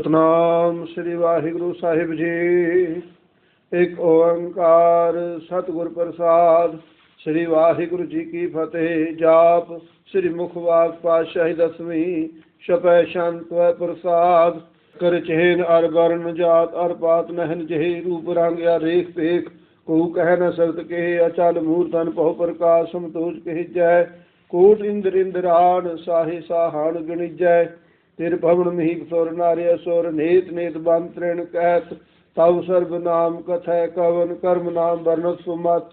ਸਤਨਾਮ ਸ੍ਰੀ ਵਾਹਿਗੁਰੂ ਸਾਹਿਬ ਜੀ। ਇੱਕ ਓੰਕਾਰ ਸਤਿਗੁਰ ਪ੍ਰਸਾਦ, ਸ੍ਰੀ ਵਾਹਿਗੁਰੂ ਜੀ ਕੀ ਫਤਿਹ। ਜਾਪ ਸ੍ਰੀ ਮੁਖਵਾਕ ਪਾਤਸ਼ਾਹੀ ਦਸਵੀਂ ਸ਼ਪੈ ਸ਼ੰਤ ਵੈ ਪ੍ਰਸਾਦ। ਕਰ ਚਹਿਨ ਅਰ ਵਰਨ ਜਾਤ ਅਰ ਪਾਤ ਨਹਿਨ ਜਹੀ ਰੂਪ ਰੰਗ ਆ ਰੇਖ ਪੇਖ ਕੋ ਕਹਿ ਨ ਸਕਤ ਕੇ ਅਚਲ ਮੂਰਤਨ ਬਹੁ ਪ੍ਰਕਾਸ਼ ਸਮਤੋਜ ਕਹਿ ਜੈ। ਕੋਟ ਇੰਦਰ ਇੰਦਰਾਨ, ਸਾਹੇ ਸਾਹਾਨ ਗਣਿਜੈ तिर भवन मिहिक सौर नार्य सौर नेत नेत बंत्रेण कहत तव सर्व नाम कथय कवन कर्म नाम वर्ण सुमत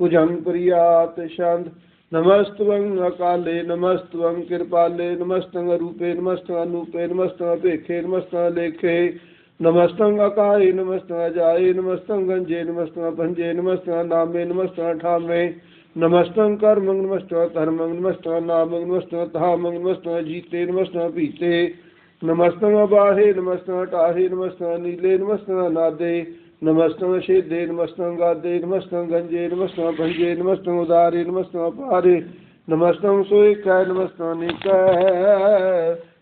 पुजं प्रियात शांत नमस्तवं अकाले, नमस्तवं कृपाले नमस्तंग रूपे नमस्तंग अनूपे नमस्तंग अपेक्षे नमस्तंग लेखे नमस्तंग अकाय नमस्तंग अजाय नमस्तंग गंजे नमस्तंग भंजे नमस्तंग नामे नमस्तंग ठामे। नमस्तंकर मंगलमस्त हर मंगलमस्त नामंगलमस्त तहा मंगलमस्त जीते नमस्त, पीते। नमस्त बाहे नमस्त टाहे नमस्त नीले नमस्त नादे। नमस्त शेदे नमस्त गादे नमस्त गंजे नमस्त भंजे नमस्त उदारे नमस्त पारे। नमस्त सोए कै नमस्त निक।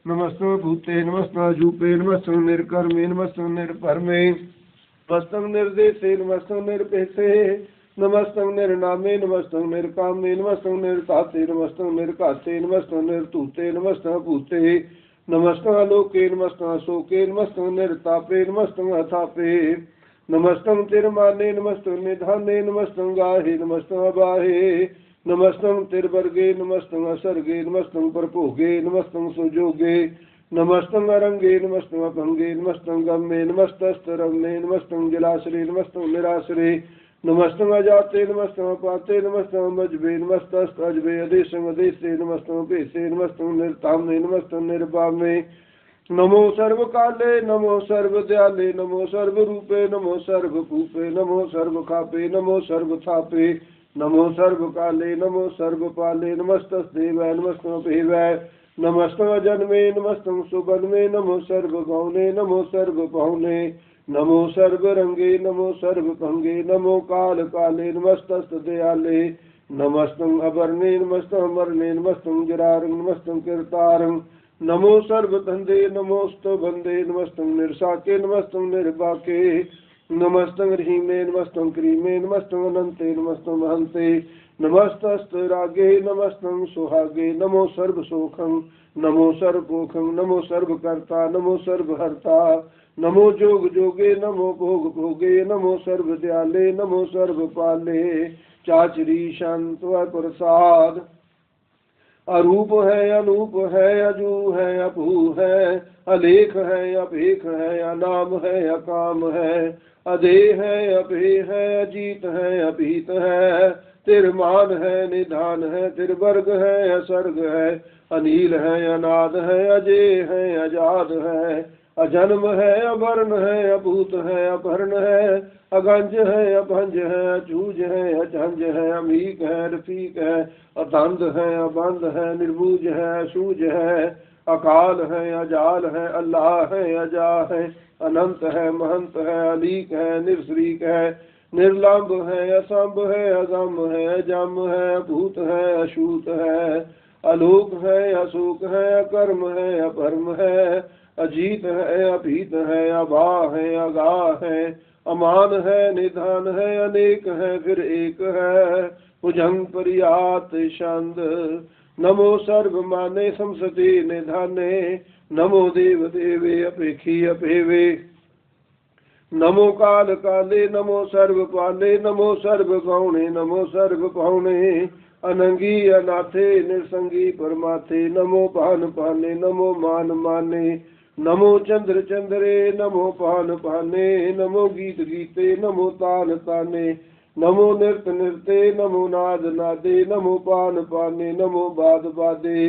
नमस्त भूते नमस्त जूपे नमस्त निर्कर्मे नमस्त निर्परमे। नमस्त निर्देते नमस्त निर्पेशे नमस्तंग निर्णामे नमस्तंग निरकामे, नमस्तंग निरताते नमस्तंग निरकाते नमस्तंग निर्तूते, नमस्तंग भूते। नमस्तंग लोके नमस्तंग शोके नमस्तंग निरतापे, नमस्तंग अथापे नमस्तंग तिरमाने, नमस्तंग निधाने, नमस्तंग गाहे, नमस्तंग अबाहे। नमस्तंग तिरवर्गे नमस्तंग असर्गे, नमस्तंग परपोगे, नमस्तंग सुजोगे। नमस्तंग अरंगे, नमस्तंग अभंगे नमस्तंग गम्ये नमस्तस्तरंगे नमस्तंग जलाश्रे, नमस्तंग निराश्रे। नमस्तम अजाते, नमस्तम पाते नमस्तम अजबे नमस्त अजबे अदेशम अदेशे, नमस्तम पेशे नमस्तम निरताम नमस्तम निर्भामे नमो सर्व काले नमो सर्व दयाले नमो सर्व रूपे नमो सर्व सर्वभूपे नमो सर्व खापे नमो सर्व थापे नमो सर्व काले नमो सर्व पाले नमस्त वै नमस्तमपे वै नमस्तम जन्मे, नमस्तम सुबन्मे, नमो सर्व गौने नमो सर्व पौने नमो सर्वरंगे नमो सर्वभङ्गे नमो कालकाले, नमस्तस्तदयाले। नमस्त अवर्णे, नमस्त अमरणे, नमस्त जरारंग नमस्तं कीर्तारं। नमो सर्वधन्दे नमोस्त बन्दे नमस्त निरसाके, नमस्त निर्वाके। नमस्त रहीमे नमस्तं क्रीमे, नमस्तं अनन्ते महंते महन्ते। नमस्तस्तरागे नमस्तं सुहागे। नमो सर्वसुखं नमो सर्वोखं नमो सर्वकर्ता नमो सर्वहर्ता नमो जोग जोगे, नमो भोग भोगे, नमो सर्वदयाले नमो सर्व पाले। चाचरी शांत प्रसाद। अरूप है, अनूप है, अजू है अपू है, अलेख है अपेख है, अनाम है, अकाम है। अधे है अभे है, अजीत है, अभीत है। तिरमान है, निधान है, तिरवर्ग है, असर्ग है। अनिल है, अनाद है अजय है, अजाद है। अजन्म है अवर्ण है, अभूत है, अपहरण है, अगंज है अभंज है, अचूज है, अचंज है, अमीक है, रफीक है अतंद है, अबंध है निर्बूज है असूज है, अकाल है, अजाल है, अल्लाह है, अजा है, अनंत है, महंत है, अलीक है, निर्श्रीक है, निर्लंब है असंभ है, अगम है, अजम है, अभूत है, अशूत है, अलोक है, अशोक है, अकर्म है अपरम है अजीत है, अभीत है, अभा है, अगा है, अमान है, निधान है, अनेक है, फिर एक है। भुजंग परियात छंद, नमो सर्व माने समसति निधाने, नमो देव देवे अपेखी अपेवे। नमो काल काले, नमो सर्व पाले, नमो सर्व गौणे नमो सर्व पौणे अनंगी अनाथे निरसंगी परमाथे, नमो पान पाने, नमो मान माने। नमो चंद्र चंद्रे, नमो पान पाने, नमो गीत गीते, नमो तान ताने, नमो नृत्य नृत्य, नमो नाद नादे, नमो पान पाने, नमो बाद बादे।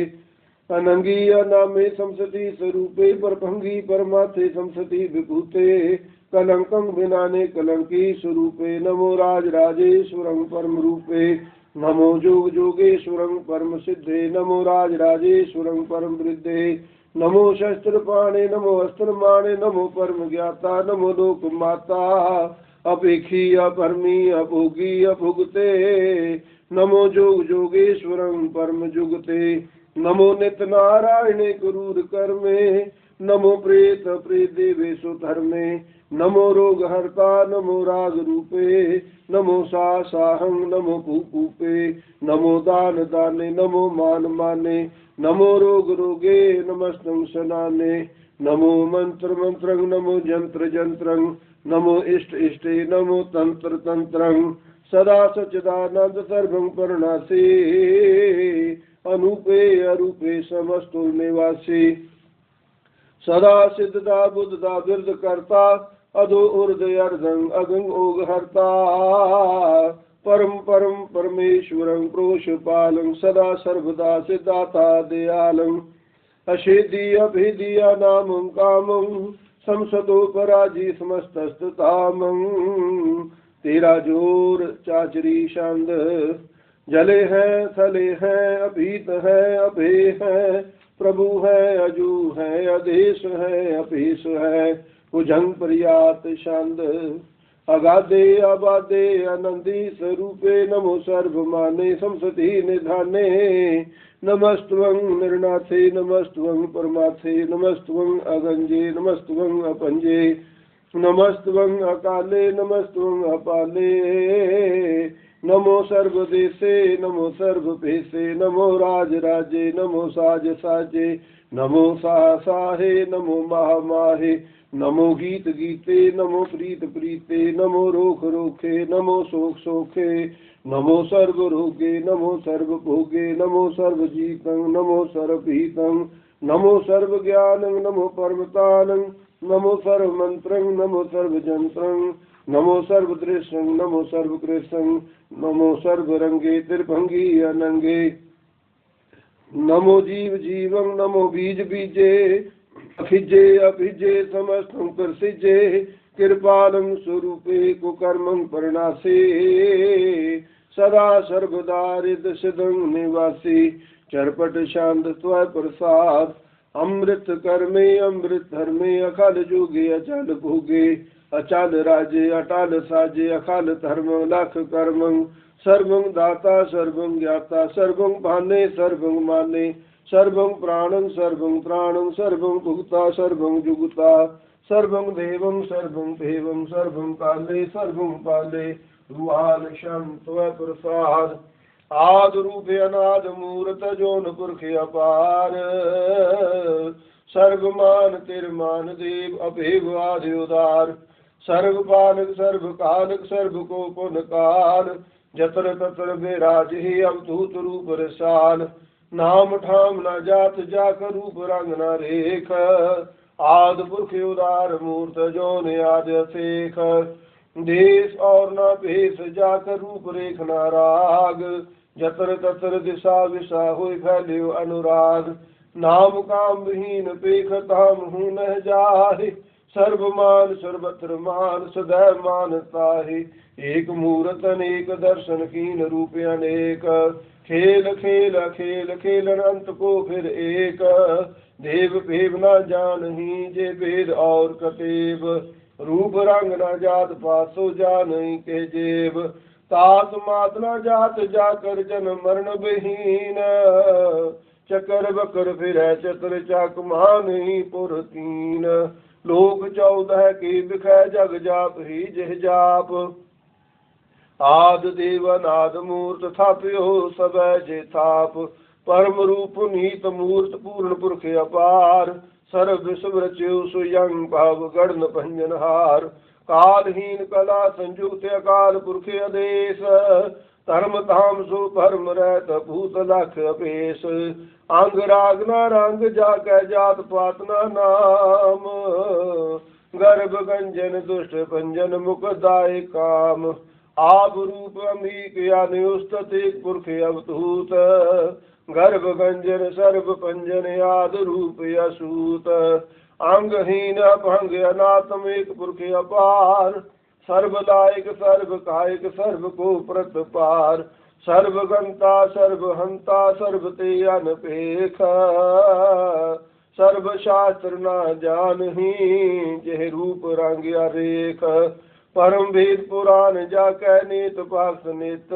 अनंगी अनामे समसती स्वरूपे, परभंगी परमाथे समसती विभूते। कलंकं विनाने कलंकी स्वरूपे, नमो राज राजेश्वरं परम रूपे। नमो जोग जोगेश्वरं परम सिद्धे, नमो राज राजेश्वरं परम वृद्धे। नमो शस्त्र पाणे नमो अस्त्र माणे नमो परम ज्ञाता नमो लोक माता अपेखी अपरमी अभोगी, अभुगते। नमो जोग जोगेश्वरम परम जुगते नमो नित नारायण गुरूर कर्मे। नमो प्रेत प्रेत देवेशु धर्मे। नमो रोग हरता, नमो राग रूपे, नमो सा साहं नमो कूपे नमो दान दाने, नमो मान माने, नमो रोग रोगे नमस्तं सनाने, नमो मंत्र मंत्र नमो जंत्र जंत्र नमो इष्ट इष्टे, नमो तंत्र तंत्र सदा सचिदानंद सर्वं परणासे, अनुपे अरूपे समस्तु निवासी। सदा सिद्धता बुद्धता विरद करता अधो उर्द अर्धं अगंग ओग हरता परम परम, परमेश्वरं प्रोषपालं सदा सर्वदा सिद्धाता दयालं। अशेदी अभेदिया नामं कामं संसदो पराजी समस्तस्ततामं तेरा ज़ोर चाचरी शांद, जले हैं, थले हैं, अभीत है अभे है, प्रभु है, अजू है अदेश है, अपेश है। भुजंग प्रयात शांद अगाधे, अबाधे आनंदी स्वरूपे नमो सर्व माने संसति निधाने। नमस्त्वं निर्नाथे, नमस्त्वं परमाथे, नमस्त्वं अगंजे, नमस्त्वं अपंजे। नमस्त्वं अकाले, नमस्त्वं अपाले। नमो सर्वदेशे नमो सर्वभेशे नमो राज राजे नमो साज साजे नमो साहे नमो महामाहे, नमो गीत गीते नमो प्रीत प्रीते नमो रोख रोखे नमो शोक शोखे नमो सर्व रोगे नमो सर्व भोगे नमो सर्व जीतं नमो सर्वभीतं नमो सर्व ज्ञानं नमो परमतानं नमो सर्व मंत्रं नमो सर्व जंत्रं नमो सर्वदृशं नमो सर्वकृष्णं नमो सर्वरंगे त्रिभंगी अनंगे। नमो जीव जीवं, नमो बीज बीजे। अभिजे अभिजे, समस्तं प्रसिजे। कृपालं स्वरूपे, कुकर्मं परिणासे। सदा सर्वदा हृदसिदं निवासी। चरपट शांत त्व प्रसाद। अमृत कर्मे, अमृत धर्मे अखल जोगे, अचल भोगे। अचाल राजे अटाल साजे अकाल धर्म लख कर्म सर्वं दाता सर्वं ज्ञाता सर्वं भाने सर्वं माने सर्वं प्राणं सर्वं प्राणं सर्वं भुक्ता सर्वं जुगुता सर्वं देवं सर्वं देवं सर्वं काले सर्वं पाले रुहान शम प्रसाद आद रूप अनाद मूर्त जोन पुरख अपार सर्वमान तिरमान देव अभेव आदि उदार सर्व पालक सर्व कालक सर्व को पुन काल जतर ततर बेराज ही अवधूत रूप रसाल नाम ठाम न जात जाक रूप रंग न रेख आद पुरख उदार मूर्त जो आद शेख देश और न भेष जाक रूप रेख न राग जतर ततर दिशा विशा हो फैल्यो अनुराग नाम काम विहीन पेख ताम हूँ न जाहे सर्वमान सर्वत्र मान सदैव मानता ही एक मूर्त अनेक दर्शन कीन रूप अनेक खेल खेल खेल खेलन अंत को फिर एक देव भेव न जान ही जे भेद और कतेब रूप रंग न जात पासो जान के जेब तात मात न जात जाकर जन मरण बहीन चकर बकर फिर चतर चाक मान ही पुर तीन लोक चौदह की बिखै जग जाप ही जह जाप आद देवनाद मूर्त थाप्यो सब जे थाप परम रूप नीत मूर्त पूर्ण पुरख अपार सर्व विश्व रच्यो सुयं भव गण भंजन हार कालहीन कला संयुक्त अकाल पुरख आदेश धर्म धाम सु परम रहत भूत लख अपेश अंग राग न रंग जाक जात पात नाम गर्भ गंजन दुष्ट पंजन मुख दाय काम आप रूप अमीक यानुस्तति पुरख अवधूत गर्भ गंजन सर्व पंजन याद रूप यसूत अंगहीन भंग अनात्म एक पुरख अपार सर्वदायक सर्व कायक सर्व को प्रत पार सर्वगंता सर्वहंता सर्वते अनपेख सर्वशास्त्र न जान ही जह रूप रंग रेख परम वेद पुराण जा कह नित पास नित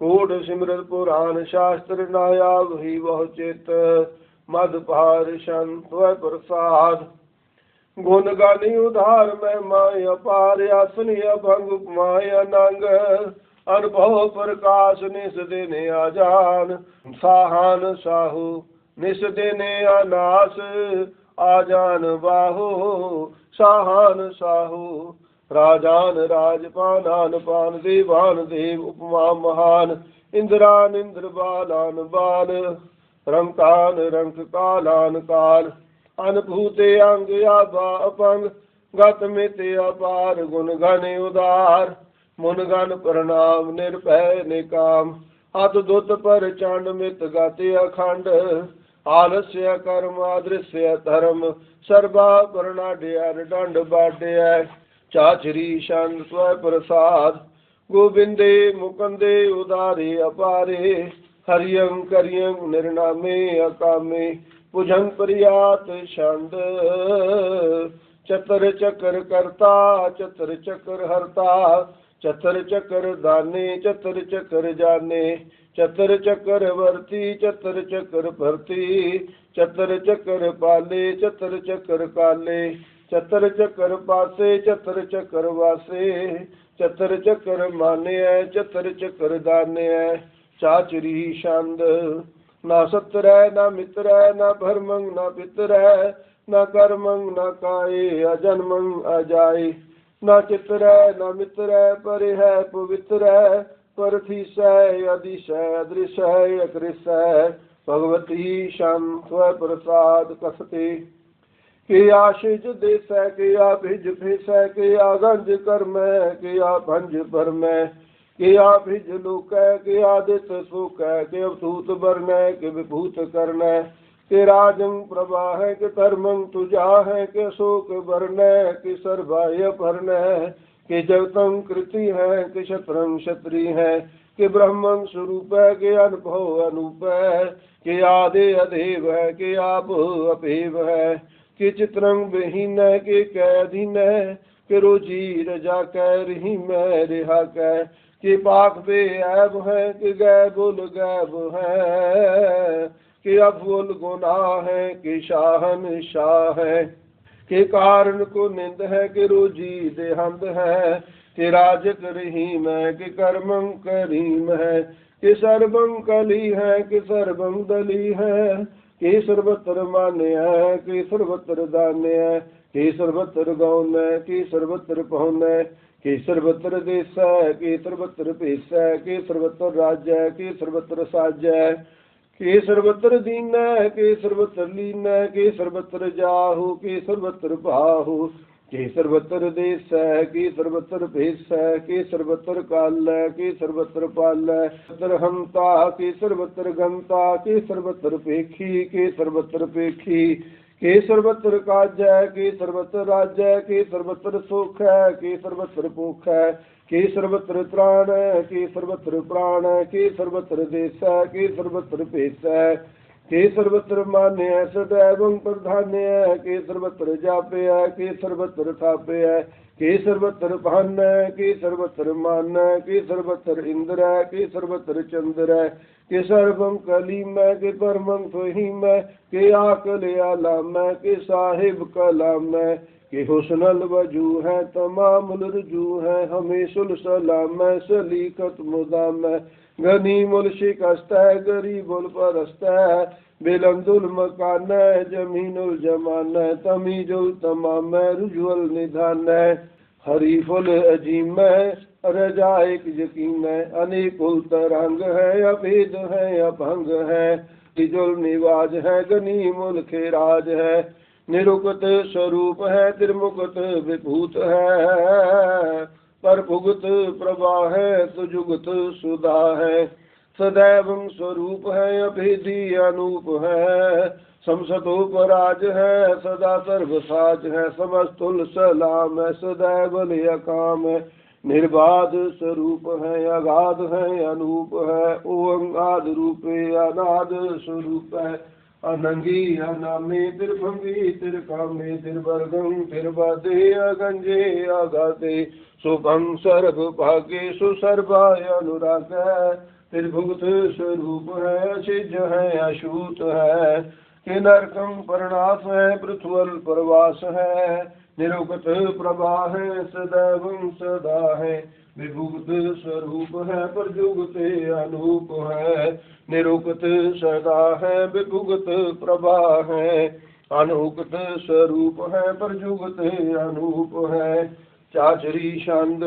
कोट सिमरत पुराण शास्त्र नाया वही वह चित मद पार संत प्रसाद गुण गानी उधार में माय अपार आसन अभंग उपमाय अनंग अनुभव प्रकाश निस देने आजान साहान साहू निस देने अनास आजान बाहु साहान साहू राजान राजपानान पान देवान देव उपमा महान इंद्रान इंद्र बालान बाल रंकान रंक कालान काल अनुभूते अंग आभा अपंग गत मित अपार गुण घन उदार मुन गण प्रणाम निर्भय निकाम हत दुत पर चंड मित गति अखंड आलस्य कर्म अदृश्य धर्म सर्वा प्रणाड्य दंड बाड्य चाचरी शन स्व प्रसाद गोविंदे मुकंदे उदारे अपारे हरियं करियं निर्णामे अकामे पुजन प्रियात छंद चतर चकर करता चतर चकर हरता चतर चकर दाने चतर चकर जाने चतर चकर वर्ती चतर चकर भरती चतर चकर पाले चतर चकर काले चतर चकर पासे चतर चकर वासे चतर चकर माने चतर चकर दाने चाचरी छंद ना सत्र है ना मित्र है ना भरमंग ना पितर है न कर्मंग न काये अजन्मंग अजाय न चित्र है न मित्र है पर है पवित्र है परथिश है अदिश है अदृश है अकृष है भगवती शम स्व प्रसाद कसते के आशिष देश है के आ भिज फिस है के आ गंज कर्म है के आ भंज भरम है के आ भिज लोक है के आदित्य सुख है के अवधूत वर्ण के विभूत कर्ण के राजं प्रभा है के धर्मं तुझा है के शोक वर्ण के सर्वाय भर्ण है के जगतम कृति है, के शत्रंग क्षत्रि है। के ब्रह्मं स्वरूप है के अनुभव अनूप। है के आदे अधेव है, के आप अपेव है। के चित्रंग विहीन है, के कैधीन है। के रोजी रजा कै रही मैं रिहा कै। के पाक बे ऐब है कि गैबुल गैब है कि अफुल गुनाह है कि शाहन शाह है के कारण को निंद है कि रोजी देहंद है कि राजक रहीम है कि कर्मं करीम है कि सर्वं कली है कि सर्वं दली है कि सर्वत्र मान्य है कि सर्वत्र दान्य है कि सर्वत्र गौन है कि सर्वत्र पहुन है कि सर्वत्र देश है कि सर्वत्र पेश है कि सर्वत्र राज्य है कि सर्वत्र साज्य कि सर्वत्र दीन है कि सर्वत्र लीन है कि सर्वत्र जाहु कि सर्वत्र बाहु कि सर्वत्र देश है कि सर्वत्र भेष है कि सर्वत्र काल है कि सर्वत्र पाल है सर्वत्र हंता कि सर्वत्र गंता कि सर्वत्र पेखी कि सर्वत्र पेखी के सर्वत्र काज है के सर्वत्र राज्य है के सर्वत्र सुख है के सर्वत्र भूख है के सर्वत्र त्राण है के सर्वत्र प्राण है के सर्वत्र देश है के सर्वत्र पेश है के सर्वत्र मान्य है सदैव प्रधान्य है के सर्वत्र है है भान है, के सर्वत्र मान है, के सर्वत्र इंद्र है, के सर्वत्र चंद्र है, के सर्वम कलीम है, के परमं फहीम है, के आकल आलाम है, के साहिब कलाम है, के हुसनल वज़ू है, तमाम रुजू है, हमें सुल सलाम है, सलीकत मुदाम है गनी मुल शिकस्त है गरीब गरीबुल परस्त बेलंदुल मकान जमीनुल जमान है तमीजुल तमाम रुजुअल निधान हरीफुल अजीम रजा एक यकीन अनेकुल तरंग है, अभेद है, अभंग है। तिजुल निवाज है, गनी मुल खेराज है। निरुक्त स्वरूप है, त्रिमुक्त विभूत है। पर भुगत प्रभा है, सुजुगत सुधा है। सदैव स्वरूप है अभेदी अनूप है। समसतोपराज है, सदा सर्वसाज है, समस्तुल सलाम है, सदैव काम है। निर्बाध स्वरूप है, अगाध है, अनूप है। ओंगाद रूप अनाद स्वरूप है। अनंगी अनामे तिरभंगी तिरकामे तिरवर्गं तिरवादे अगंजे अगाते शुभं सर्व भाग्य सुसर्वाय अनुराग त्रिभुत स्वरूप है सिद्ध है अशूत है कि नरकं परनाश है पृथ्वल परवास है निरुक्त प्रभा है सदैव सदा है विभुक्त स्वरूप है पर जुगते अनूप है निरुक्त सदा है विभुक्त प्रभा है अनुगत स्वरूप है पर जुगते अनूप है चाचरी छंद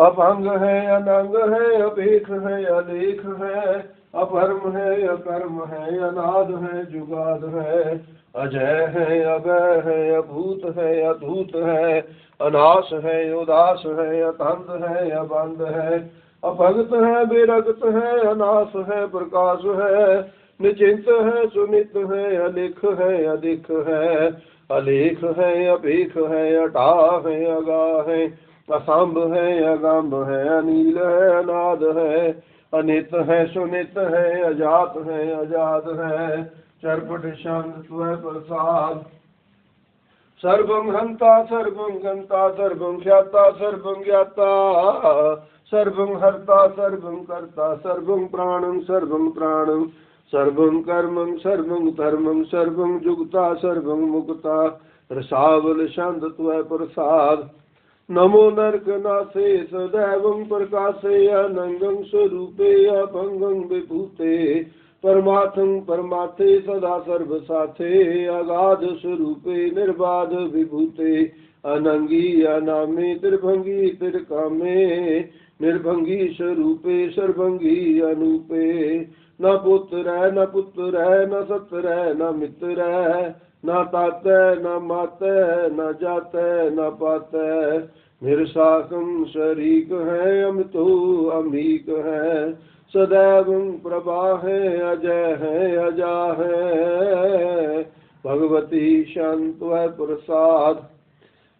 अपंग है, अनंग है अपेख है, अलेख है अपरम है, अकर्म है, अनाद है, जुगाद है। अजय है, अभय है, अभूत है, अधूत है। अनाश है, उदास है अतंत है, अबंध है। अभगत है बेरगत है, अनाश है, प्रकाश है। निचिंत है, सुनित है, अलिख है, अधिक है। अलेख है अपेख है, अटा है, अगा है। असंभ है अगम्भ है, अनिल है, अनाद है, अनित है, सुनित है, अजात है अजात है। चरपट शांत स्व प्रसाद। सर्वं हंता, सर्वं गंता, सर्वं ख्याता, सर्वं ज्ञाता। सर्वं हर्ता, सर्वं कर्ता, सर्वं प्राणं सर्वं प्राणं। सर्वं कर्मं, सर्वं धर्मं, सर्वं जुगता, सर्वं मुक्ता। रसावल शांत प्रसाद। नमो नर्कनाथे सदैवं प्रकाशे अनङ्गं स्वरूपे अभङ्गं विभूते, परमार्थं परमार्थे सदा सर्वसाथे अगाध स्वरूपे निर्बाध विभूते अनंगी अनामे त्रिभंगी त्रिकामे निर्भंगी स्वरूपे सर्वंगी अनूपे। न पुत्र न पुत्र है न सत्र है न मित्र है न तात न मात न जात न पात मेरे साकम शरीक है अमितो अमीक है सदैव प्रभा है अजय है अजा है भगवती शांत है प्रसाद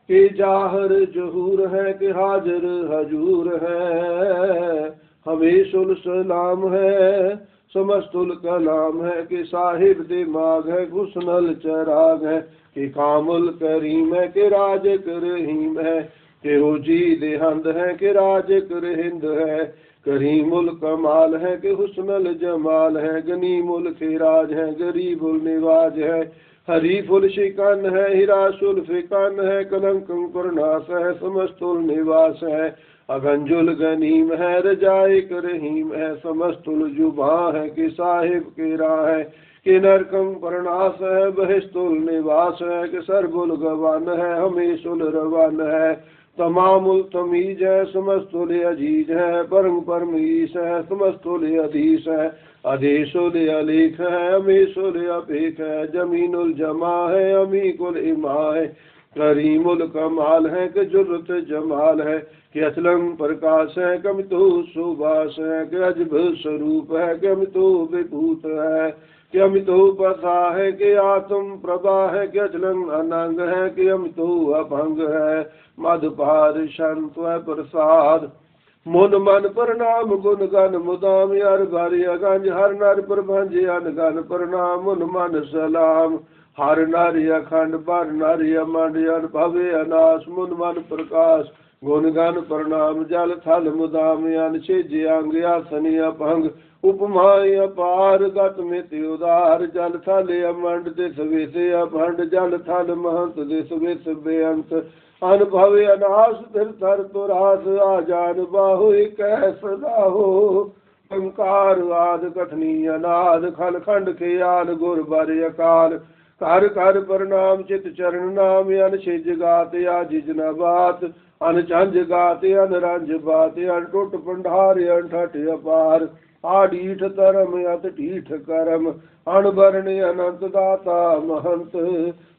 के जाहर जहूर है के हाजर हजूर है हमेशुल सलाम है समस्तुल कलाम है कि साहिब दिमाग है गुसनल चराग है कि कामुल करीम है कि राज रहीम है, कि हो जी देहंद है कि राज कर हिंद है, करीमुल कमाल है कि हुस्नल जमाल है, गनीमुल खिराज है, गरीबुल निवाज है, हरीफुल शिकन है, हिरासुल फिकन है, कलंकं करनास है, समस्तुल निवास है अगंजुल गनीम है रजाइक रहीम है, समस्तुल जुबा है, कि साहिब के राह है, कि नरकम परनास है, बहिस्तुल निवास है, कि सरबुल गवान है हमेशुल रवान है। तमामुल तमीज है, समस्तुल अज़ीज़ है, परम परम ईस है, समस्तुल अधीश है। अधीशुल अलीख है अमीशुल अपेख है, जमीनुल जमा है, अमीकुल इमा है। करीमुल कमाल है कि जुर्रत जमाल है कि असलम प्रकाश है कि अमितो सुबास है कि अजब स्वरूप है कि अमितो विभूत है कि अमितो पथा है कि आत्म प्रभा है कि अचलंग अनंग है कि अमितो अभंग है मधुपाद शांत प्रसाद मुन मन प्रणाम गुण गन मुदाम यार गारी अगंज हर नर प्रभंज अन गन प्रणाम मुन मन सलाम हर नारी अखंड बर नारी अमंड अन भवे अनाश मुन मन प्रकाश गुण गन प्रणाम जल थल मुदाम अन छेज अंग आसनी अपंग उपमाय अपार गत मित उदार जल थल अमंड दिस विस अभंड जल थल महंत दिस विस बेअंत अनुभव अनास फिर थर तुरास आजान बाहु कह सदा हो ओंकार आद कथनी अनाद खल खंड के आल गुर बर अकाल कर कर प्रणाम चित चरण नाम अन छिज गात आजिज न बात अन चंज गात अन रंज बात अन टुट भंडार अन ठठ अपार आडीठ तरम अत ढीठ करम अणबरण अनंत दाता महंत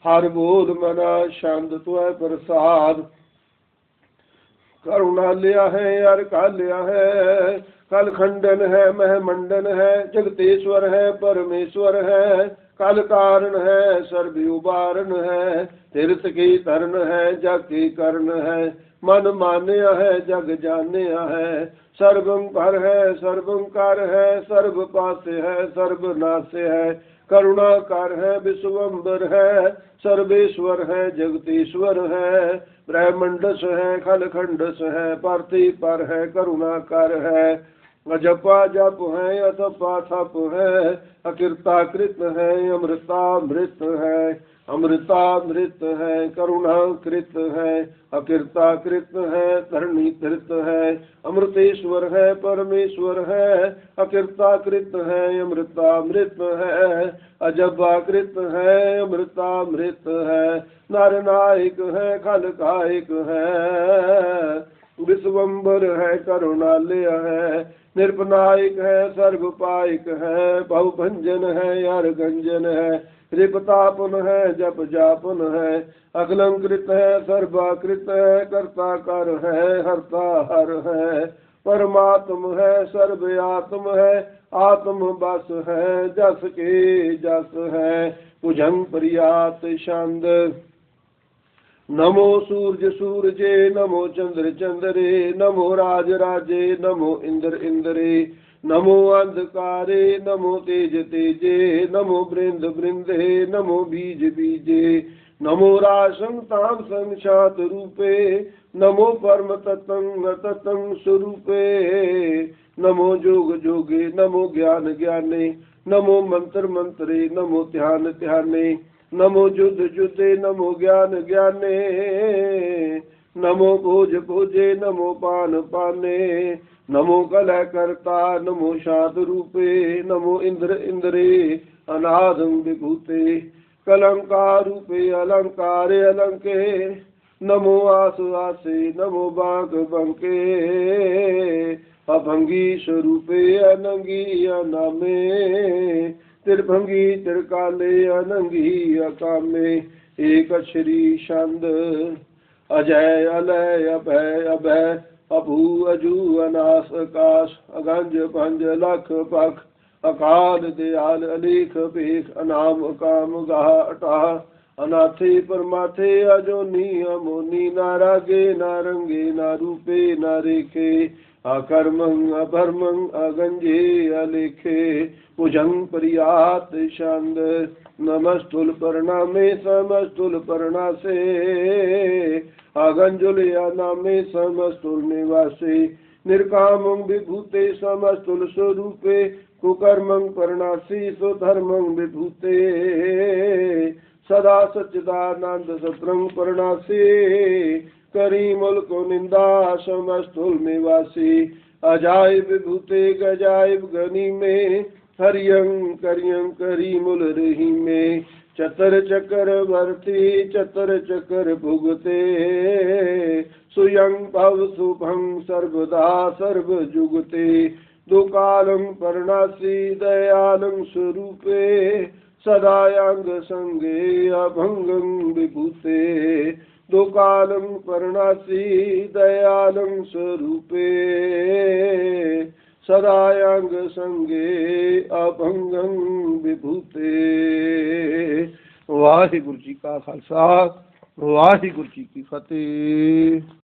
हर बोल मना छंद त्वै प्रसाद करुणा लिया है यार का लिया है कल खंडन है महमंडन है जगतेश्वर है परमेश्वर है कल कारण है, सर्व उबारण है, तीर्थ की तरण है, जग की कर्ण है। मन मान्य है, जग जान्य है। सर्वं कर है, सर्वं कर है, सर्व पास है, सर्व नास्य है। करुणा कर है विश्वम्बर है, सर्वेश्वर है जगतीश्वर है। ब्रह्मंडस है, खलखंडस है पार्थी पर है करुणा कर है। अजपा जप है, अथपा थप है अकृता कृत है अमृता अमृतामृत है अमृता अमृतामृत है, करुणाकृत है अकृता कृत है धरणी कृत है, अमृतेश्वर है, परमेश्वर है अकृता कृत है अमृता अमृतामृत है अजबाकृत है अमृता अमृतामृत है नर नायक है खल कायक है विश्वम्बर है, करुणालय है निर्पनायक है, सर्वपायक है, बहुभंजन है अर्गंजन है, रिपतापन है जप जापन है अकलंकृत है, सर्वाकृत है कर्ता कर है हरता हर है, परमात्म है, सर्वयात्म है आत्म बस है, जस के जस है कुजंग प्रियात छंद। नमो सूर्य सूरजे, नमो चंद्र चंद्रे, नमो राज राजे, नमो इंद्र इंद्रे, नमो अंधकारे, नमो तेज तेजे, नमो वृंद वृंदे नमो बीज बीजे, नमो राशं ताम संशात रूपे, नमो परम ततंग ततंग स्वरूपे, नमो जोग जोगे, नमो ज्ञान ज्ञाने, नमो मंत्र मंत्रे, नमो ध्यान ध्याने नमो जुद युद्धे नमो ज्ञान ज्ञाने, नमो भोज भोजे, नमो पान पाने, नमो कलह करता, नमो शाद रूपे, नमो इंद्र इंद्रे अनादं विभूते, कलंकार रूपे, अलंकारे अलंके, नमो आसु आसे, नमो बांक बंके अभंगी स्वरूपे अनंगी अनामे त्रिभंगी त्रिकाले अनंगी अकामे, एक श्री छंद। अजय, अलय, अभय अभय, अभू, अजू, अनास आकाश अगंज पंज लख, पख, अकाल, दयाल, अलेख, पेख, अनाम काम गाह, अटाह। अनाथे, परमाथे, अजोनी, अमोनी, नारागे, नारंगे, नारूपे, नारेखे। अकर्मं अभर्मं अगंजे अलेखे भुजंग प्रियात छंद। नमस्तुल परणामे समस्तुल परणासे अगंजुल नामे समस्तुल निवासे निर्कामं विभूते समस्तुल स्वरूपे कुकर्मं परणासी स्वधर्मं विभूते। सदा सच्चिदानंद सत्रंग परणासी करी मुल्क निंदा, समस्तुल निवासी। अजायब विभूते गजायब गनी में। हरियं करियं करी मुल रही में। चतर चकर वर्ती चतर चकर भुगते। सुयं भव शुभं सर्वदा, सर्व जुगते। दुकालं परणासी, दयालं स्वरूपे। सदायांग संगे अभंगं विभूते। दुकालं करणासी दयालं स्वरूपे। संगे अभंगं विभूते। वाहिगुरु जी का खालसा वाहिगुरु जी की फतेह।